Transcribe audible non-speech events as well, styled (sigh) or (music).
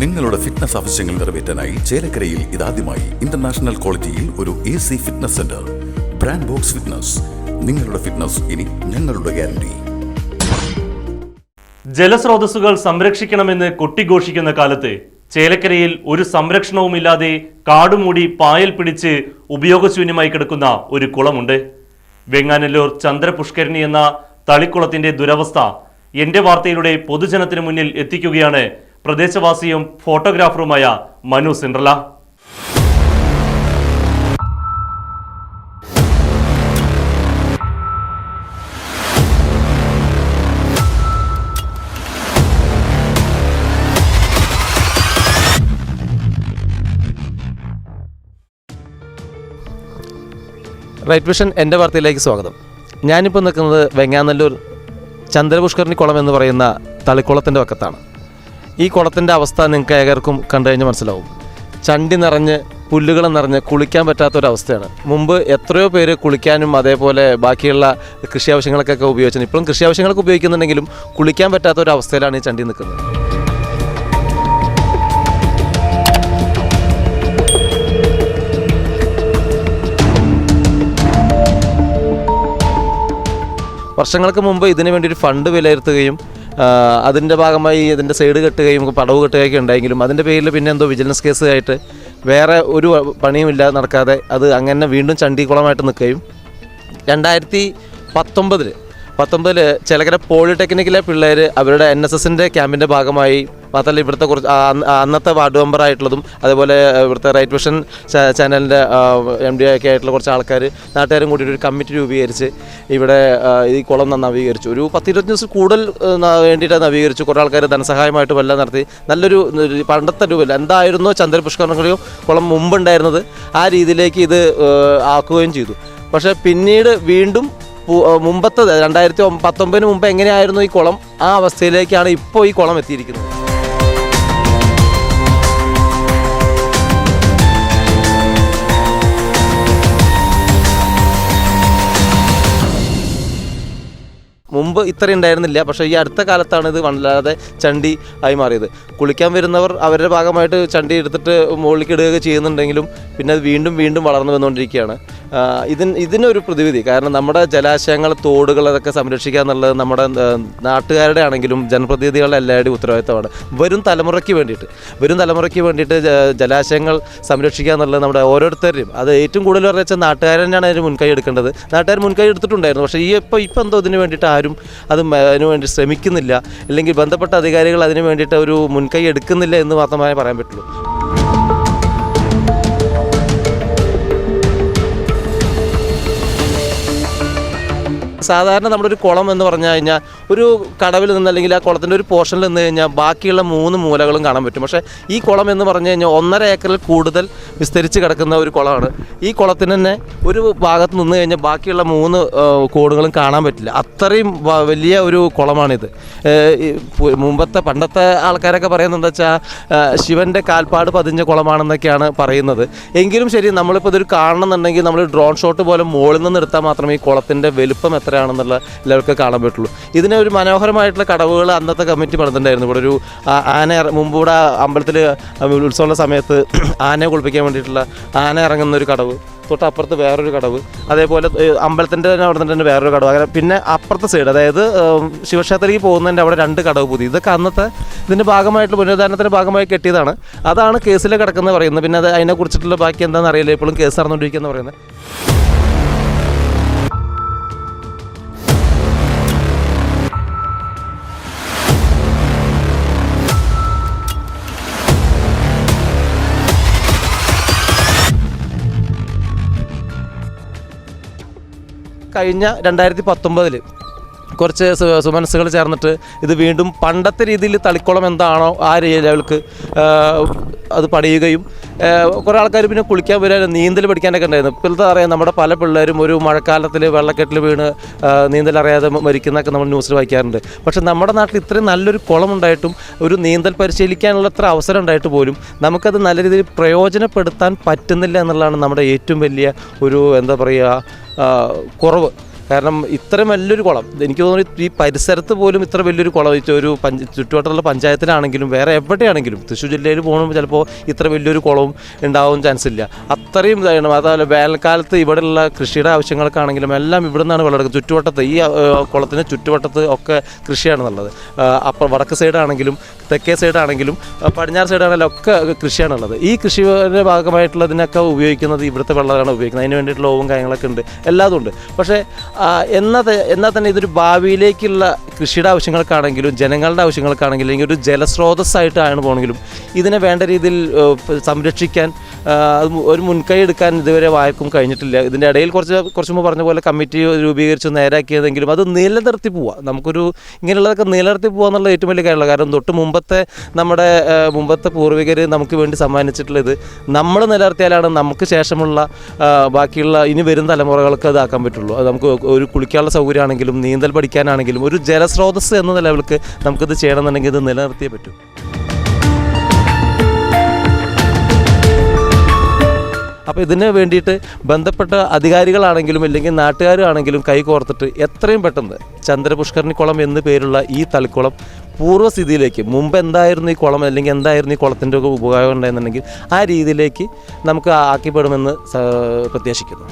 നിങ്ങളുടെ ഫിറ്റ്നസ് ആവശ്യങ്ങൾ നിറവേറ്റാനായി ചേലക്കരയിൽ ഇതാദ്യമായി ഇന്റർനാഷണൽ ക്വാളിറ്റിയിൽ ഒരു A C fitness centre brand box fitness നിങ്ങളുടെ ഫിറ്റ്നസ് ഇനി ഞങ്ങളുടെ ഗ്യാരണ്ടി ജലസ്രോതസ്സുകൾ സംരക്ഷിക്കണമെന്ന് കൊട്ടിഘോഷിക്കുന്ന കാലത്ത് ചേലക്കരയിൽ ഒരു സംരക്ഷണവുമില്ലാതെ കാടുമൂടി പായൽ പിടിച്ച് ഉപയോഗശൂന്യമായി കിടക്കുന്ന ഒരു കുളമുണ്ട്. വെങ്ങാനല്ലൂർ ചന്ദ്രപുഷ്കരണി എന്ന തളിക്കുളത്തിന്റെ ദുരവസ്ഥ എന്റെ വാർത്തയിലൂടെ പൊതുജനത്തിന് മുന്നിൽ എത്തിക്കുകയാണ് പ്രദേശവാസിയും ഫോട്ടോഗ്രാഫറുമായ മനു സിൻഡ്രല. റൈറ്റ് വിഷൻ എന്റെ വാർത്തയിലേക്ക് സ്വാഗതം. ഞാനിപ്പോൾ നിൽക്കുന്നത് വെങ്ങാനല്ലൂർ ചന്ദ്രപുഷ്കരണി കുളം എന്ന് പറയുന്ന തളിക്കുളത്തിന്റെ വക്കത്താണ്. ഈ കുളത്തിന്റെ അവസ്ഥ നിങ്ങൾക്ക് ഏകർക്കും കണ്ടു കഴിഞ്ഞാൽ മനസ്സിലാവും. ചണ്ടി നിറഞ്ഞ് പുല്ലുകൾ നിറഞ്ഞ് കുളിക്കാൻ പറ്റാത്തൊരവസ്ഥയാണ്. മുമ്പ് എത്രയോ പേര് കുളിക്കാനും അതേപോലെ ബാക്കിയുള്ള കൃഷി ആവശ്യങ്ങൾക്കൊക്കെ ഉപയോഗിച്ചത് ഇപ്പോഴും കൃഷി ആവശ്യങ്ങൾക്ക് ഉപയോഗിക്കുന്നുണ്ടെങ്കിലും കുളിക്കാൻ പറ്റാത്ത ഒരു അവസ്ഥയിലാണ് ഈ ചണ്ടി നിൽക്കുന്നത്. വർഷങ്ങൾക്ക് മുമ്പ് ഇതിനു വേണ്ടി ഒരു ഫണ്ട് വിലയിരുത്തുകയും അതിന്റെ ഭാഗമായി ഇതിന്റെ സൈഡ് കെട്ടുകയും പടവ് കെട്ടുകയൊക്കെ ഉണ്ടായെങ്കിലും അതിന്റെ പേരിൽ പിന്നെ എന്തോ വിജിലൻസ് കേസ് ആയിട്ട് വേറെ ഒരു പണിയുമില്ലാതെ നടക്കാതെ അത് അങ്ങനെ വീണ്ടും ചണ്ടിക്കുളമായിട്ട് നിൽക്കുകയും രണ്ടായിരത്തി പത്തൊമ്പതിൽ പത്തൊമ്പതിൽ ചിലകര പോളിടെക്നിക്കിലെ പിള്ളേർ അവരുടെ എൻ എസ് എസിന്റെ ക്യാമ്പിന്റെ ഭാഗമായി മാത്രമല്ല ഇവിടുത്തെ കുറച്ച് അന്നത്തെ വാർഡ് മെമ്പറായിട്ടുള്ളതും അതേപോലെ ഇവിടുത്തെ റൈറ്റ് വിഷൻ ചാനലിന്റെ എം ഡി ഒക്കെ ആയിട്ടുള്ള കുറച്ച് ആൾക്കാർ നാട്ടുകാരും കൂടി ഒരു കമ്മിറ്റി രൂപീകരിച്ച് ഇവിടെ ഈ കുളം നവീകരിച്ചു ഒരു പത്തിരുപത്തഞ്ച് ദിവസം കൂടുതൽ വേണ്ടിയിട്ട് നവീകരിച്ചു. കുറേ ആൾക്കാർ ധനസഹായമായിട്ട് വല്ല നടത്തി. നല്ലൊരു പണ്ടത്തെ രൂപയിൽ എന്തായിരുന്നോ ചന്ദ്രപുഷ്കരണങ്ങളിലും കുളം മുമ്പുണ്ടായിരുന്നത് ആ രീതിയിലേക്ക് ഇത് ആക്കുകയും ചെയ്തു. പക്ഷേ പിന്നീട് വീണ്ടും മുമ്പത്തെ രണ്ടായിരത്തി പത്തൊമ്പതിന് മുമ്പ് എങ്ങനെയായിരുന്നു ഈ കുളം ആ അവസ്ഥയിലേക്കാണ് ഇപ്പോൾ ഈ കുളം എത്തിയിരിക്കുന്നത്? മുമ്പ് ഇത്ര ഉണ്ടായിരുന്നില്ല. പക്ഷേ ഈ അടുത്ത കാലത്താണ് ഇത് വല്ലാതെ ചണ്ടി ആയി മാറിയത്. കുളിക്കാൻ വരുന്നവർ അവരുടെ ഭാഗമായിട്ട് ചണ്ടി എടുത്തിട്ട് മുകളിലേക്ക് ഇടുകയൊക്കെ ചെയ്യുന്നുണ്ടെങ്കിലും പിന്നെ അത് വീണ്ടും വീണ്ടും വളർന്നു വന്നുകൊണ്ടിരിക്കുകയാണ്. ഇതിന് ഇതിനൊരു പ്രതിവിധി. കാരണം നമ്മുടെ ജലാശയങ്ങൾ തോടുകൾ അതൊക്കെ സംരക്ഷിക്കുക എന്നുള്ളത് നമ്മുടെ നാട്ടുകാരുടെ ആണെങ്കിലും ജനപ്രതിനിധികളുടെ എല്ലാവരുടെയും ഉത്തരവാദിത്തമാണ്. വരും തലമുറയ്ക്ക് വേണ്ടിയിട്ട്. വരും തലമുറയ്ക്ക് വേണ്ടിയിട്ട് ജലാശയങ്ങൾ സംരക്ഷിക്കുക എന്നുള്ളത് നമ്മുടെ ഓരോരുത്തരുടെയും. അത് ഏറ്റവും കൂടുതൽ പറഞ്ഞാൽ നാട്ടുകാരെ തന്നെയാണ് അതിന് മുൻകൈ എടുക്കേണ്ടത്. നാട്ടുകാർ മുൻകൈ എടുത്തിട്ടുണ്ടായിരുന്നു. പക്ഷേ ഈ ഇപ്പോൾ ഇപ്പോൾ എന്തോ ഇതിന് വേണ്ടിയിട്ട് ആരും അത് അതിനുവേണ്ടി അതിന് വേണ്ടി ശ്രമിക്കുന്നില്ല. അല്ലെങ്കിൽ ബന്ധപ്പെട്ട അധികാരികൾ അതിനു വേണ്ടിയിട്ട് ഒരു മുൻകൈ എടുക്കുന്നില്ല എന്ന് മാത്രമേ പറയാൻ പറ്റുള്ളൂ. സാധാരണ നമ്മുടെ ഒരു കുളം എന്ന് പറഞ്ഞു കഴിഞ്ഞാൽ ഒരു കടവിൽ നിന്ന് അല്ലെങ്കിൽ ആ കുളത്തിന്റെ ഒരു പോർഷനിൽ നിന്ന് കഴിഞ്ഞാൽ ബാക്കിയുള്ള മൂന്ന് മൂലകളും കാണാൻ പറ്റും. പക്ഷേ ഈ കുളം എന്ന് പറഞ്ഞു കഴിഞ്ഞാൽ ഒന്നര ഏക്കറിൽ കൂടുതൽ വിസ്തരിച്ച് കിടക്കുന്ന ഒരു കുളമാണ്. ഈ കുളത്തിന് തന്നെ ഒരു ഭാഗത്ത് നിന്ന് കഴിഞ്ഞാൽ ബാക്കിയുള്ള മൂന്ന് കോടുകളും കാണാൻ പറ്റില്ല. അത്രയും വലിയ ഒരു കുളമാണിത്. മുമ്പത്തെ പണ്ടത്തെ ആൾക്കാരൊക്കെ പറയുന്നത് വെച്ചാൽ ശിവന്റെ കാൽപ്പാട് പതിഞ്ഞ കുളമാണെന്നൊക്കെയാണ് പറയുന്നത്. എങ്കിലും ശരി നമ്മളിപ്പോൾ ഇതൊരു കാണണമെന്നുണ്ടെങ്കിൽ നമ്മൾ ഡ്രോൺ ഷോട്ട് പോലെ മുകളിൽ നിന്ന് എടുത്താൽ മാത്രമേ ഈ കുളത്തിന്റെ വലുപ്പം എത്രയാണെന്നുള്ള ലെവലൊക്കെ കാണാൻ പറ്റുള്ളൂ. ഇതിന് ഒരു മനോഹരമായിട്ടുള്ള കടവുകൾ അന്നത്തെ കമ്മിറ്റി പറഞ്ഞിട്ടുണ്ടായിരുന്നു ഇവിടെ ഒരു ആന മുമ്പ് ഇവിടെ അമ്പലത്തിൽ ഉത്സവമുള്ള സമയത്ത് (clears throat) ആനയെ കുളിപ്പിക്കാൻ വേണ്ടിയിട്ടുള്ള ആന ഇറങ്ങുന്ന ഒരു കടവ് തൊട്ടപ്പുറത്ത് വേറൊരു കടവ് അതേപോലെ അമ്പലത്തിന്റെ തന്നെ അവിടെ തന്നെ വേറൊരു കടവ്. അങ്ങനെ പിന്നെ അപ്പുറത്തെ സൈഡ് അതായത് ശിവക്ഷേത്രത്തിലേക്ക് പോകുന്നതിന്റെ അവിടെ രണ്ട് കടവ് പുതിയ ഇതൊക്കെ അന്നത്തെ ഇതിന്റെ ഭാഗമായിട്ട് പുനരുദ്ധാരണത്തിന്റെ ഭാഗമായി കെട്ടിയതാണ്. അതാണ് കേസിൽ കിടക്കുന്നത് പറയുന്നത്. പിന്നെ അത് അതിനെക്കുറിച്ചിട്ടുള്ള ബാക്കി എന്താണെന്ന് അറിയില്ല. ഇപ്പോഴും കേസ് നടന്നുകൊണ്ടിരിക്കുന്നത് പറയുന്നത് കഴിഞ്ഞ രണ്ടായിരത്തി പത്തൊമ്പതിൽ കുറച്ച് സുമനസ്സുകൾ ചേർന്നിട്ട് ഇത് വീണ്ടും പണ്ടത്തെ രീതിയിൽ തളിക്കുളം എന്താണോ ആ ലെവൽക്ക് അത് പണിയുകയും കുറേ ആൾക്കാർ പിന്നെ കുളിക്കാൻ വരാൻ നീന്തൽ പഠിക്കാനൊക്കെ ഉണ്ടായിരുന്നു. ഇപ്പോഴത്തെ അറിയാം നമ്മുടെ പല പിള്ളേരും ഒരു മഴക്കാലത്തിൽ വെള്ളക്കെട്ടിൽ വീണ് നീന്തൽ അറിയാതെ മരിക്കുന്നൊക്കെ നമ്മൾ ന്യൂസിൽ വായിക്കാറുണ്ട്. പക്ഷേ നമ്മുടെ നാട്ടിൽ ഇത്രയും നല്ലൊരു കുളം ഉണ്ടായിട്ടും ഒരു നീന്തൽ പരിശീലിക്കാനുള്ള അത്ര അവസരം ഉണ്ടായിട്ട് പോലും നമുക്കത് നല്ല രീതിയിൽ പ്രയോജനപ്പെടുത്താൻ പറ്റുന്നില്ല എന്നുള്ളതാണ് നമ്മുടെ ഏറ്റവും വലിയ ഒരു എന്താ പറയുക കുറവ്. കാരണം ഇത്രയും വലിയൊരു കുളം എനിക്ക് തോന്നുന്നു ഈ പരിസരത്ത് പോലും ഇത്ര വലിയൊരു കുളം ഒരു പഞ്ച ചുറ്റുവട്ടമുള്ള പഞ്ചായത്തിലാണെങ്കിലും വേറെ എവിടെയാണെങ്കിലും തൃശ്ശൂർ ജില്ലയിൽ പോകുമ്പോൾ ചിലപ്പോൾ ഇത്ര വലിയൊരു കുളവും ഉണ്ടാവും ചാൻസ് ഇല്ല. അത്രയും ഇതാണ് അതായത് വേനൽക്കാലത്ത് ഇവിടെയുള്ള കൃഷിയുടെ ആവശ്യങ്ങൾക്കാണെങ്കിലും എല്ലാം ഇവിടെ നിന്നാണ് വിളവെടുക്കുക. ചുറ്റുവട്ടത്ത് ഈ കുളത്തിന് ചുറ്റുവട്ടത്ത് ഒക്കെ കൃഷിയാണെന്നുള്ളത് അപ്പോൾ വടക്ക് സൈഡാണെങ്കിലും തെക്കേ സൈഡാണെങ്കിലും പടിഞ്ഞാറ് സൈഡാണെങ്കിലും ഒക്കെ കൃഷിയാണുള്ളത്. ഈ കൃഷിയുടെ ഭാഗമായിട്ടുള്ളതിനൊക്കെ ഉപയോഗിക്കുന്നത് ഇവിടുത്തെ വെള്ളമാണ് ഉപയോഗിക്കുന്നത്. അതിന് വേണ്ടിയിട്ടുള്ള ഓവും കാര്യങ്ങളൊക്കെ ഉണ്ട്. എല്ലാതും ഉണ്ട്. പക്ഷേ എന്നാൽ എന്നാൽ തന്നെ ഇതൊരു ഭാവിയിലേക്കുള്ള കൃഷിയുടെ ആവശ്യങ്ങൾക്കാണെങ്കിലും ജനങ്ങളുടെ ആവശ്യങ്ങൾക്കാണെങ്കിലും അല്ലെങ്കിൽ ഒരു ജലസ്രോതസ്സായിട്ടാണ് പോകണമെങ്കിലും ഇതിനെ വേണ്ട രീതിയിൽ സംരക്ഷിക്കാൻ ഒരു മുൻകൈ എടുക്കാൻ ഇതുവരെ ആർക്കും കഴിഞ്ഞിട്ടില്ല. ഇതിന്റെ ഇടയിൽ കുറച്ച് കുറച്ച് മുമ്പ് പറഞ്ഞ പോലെ കമ്മിറ്റി രൂപീകരിച്ച് നേരാക്കിയതെങ്കിലും അത് നിലനിർത്തി പോവുക നമുക്കൊരു ഇങ്ങനെയുള്ളതൊക്കെ നിലനിർത്തി പോകുക എന്നുള്ള ഏറ്റവും വലിയ കാര്യമുള്ള കാരണം തൊട്ട് മുമ്പത്തെ നമ്മുടെ മുമ്പത്തെ പൂർവികർ നമുക്ക് വേണ്ടി സമ്മാനിച്ചിട്ടുള്ളത് നമ്മൾ നിലനിർത്തിയാലാണ് നമുക്ക് ശേഷമുള്ള ബാക്കിയുള്ള ഇനി വരും തലമുറകൾക്ക് അതാക്കാൻ പറ്റുള്ളൂ. അത് നമുക്ക് ഒരു കുളിക്കാനുള്ള സൗകര്യമാണെങ്കിലും നീന്തൽ പഠിക്കാനാണെങ്കിലും ഒരു ജലസ്രോതസ് എന്ന നിലവിലേക്ക് നമുക്കിത് ചെയ്യണമെന്നുണ്ടെങ്കിൽ ഇത് നിലനിർത്തിയേ പറ്റൂ. അപ്പോൾ ഇതിന് വേണ്ടിയിട്ട് ബന്ധപ്പെട്ട അധികാരികളാണെങ്കിലും അല്ലെങ്കിൽ നാട്ടുകാരാണെങ്കിലും കൈകോർത്തിട്ട് എത്രയും പെട്ടെന്ന് ചന്ദ്രപുഷ്കരണി കുളം എന്ന് പേരുള്ള ഈ തളിക്കുളം പൂർവസ്ഥിതിയിലേക്ക് മുമ്പ് എന്തായിരുന്നു ഈ കുളം അല്ലെങ്കിൽ എന്തായിരുന്നു ഈ കുളത്തിന്റെ ഒക്കെ ഉപയോഗം ഉണ്ടായിരുന്നുണ്ടെങ്കിൽ ആ രീതിയിലേക്ക് നമുക്ക് ആക്കിപ്പെടുമെന്ന് പ്രത്യാശിക്കുന്നു.